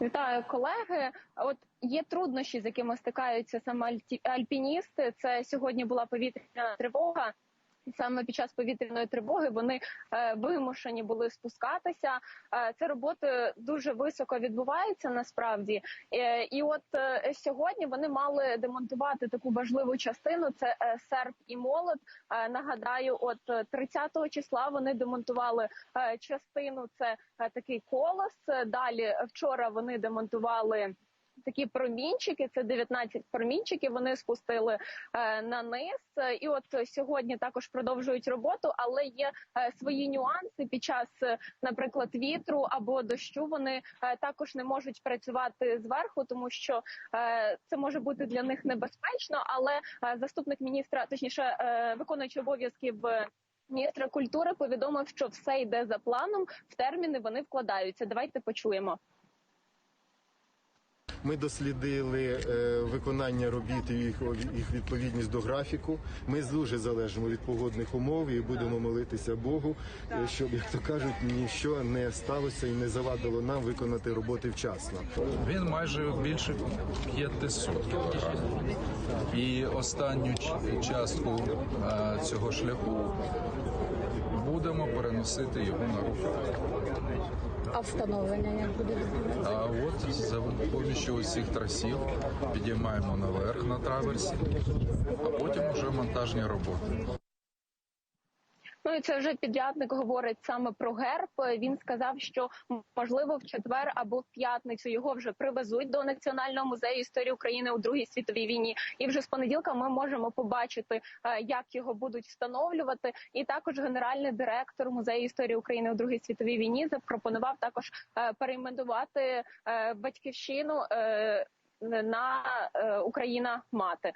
Вітаю колеги. От є труднощі, з якими стикаються саме альпіністи. Це сьогодні була повітряна тривога. Саме під час повітряної тривоги вони е, вимушені були спускатися. Е, це роботи дуже високо відбуваються насправді. Е, і от сьогодні вони мали демонтувати таку важливу частину. Це серп і молот. Нагадаю, от е, 30 числа вони демонтували частину. Це такий колос. Далі вчора вони демонтували. Такі промінчики, це 19 промінчиків. Вони спустили е, на низ. І от сьогодні також продовжують роботу, але є е, свої нюанси під час, е, наприклад, вітру або дощу. Вони також не можуть працювати зверху, тому що це може бути для них небезпечно. Але заступник міністра, точніше, виконуючий обов'язків. Міністра культури повідомив, що все йде за планом. В терміни вони вкладаються. Давайте почуємо. Ми дослідили е, виконання робіт і їх, їх відповідність до графіку. Ми дуже залежимо від погодних умов і будемо молитися Богу, е, щоб, як то кажуть, нічого не сталося і не завадило нам виконати роботи вчасно. Він майже більше 500 кілограмів. І останню частку е, цього шляху будемо переносити його на руки. А встановлення як буде відбуватися? А от за допомогою усіх трасів підіймаємо наверх на траверсі, а потім вже монтажні роботи. Ну і це вже підрядник говорить саме про герб. Він сказав, що можливо в четвер або в п'ятницю його вже привезуть до Національного музею історії України у Другій світовій війні. І вже з понеділка ми можемо побачити, е, як його будуть встановлювати. І також генеральний директор музею історії України у Другій світовій війні запропонував також е, перейменувати е, батьківщину. На Україна мати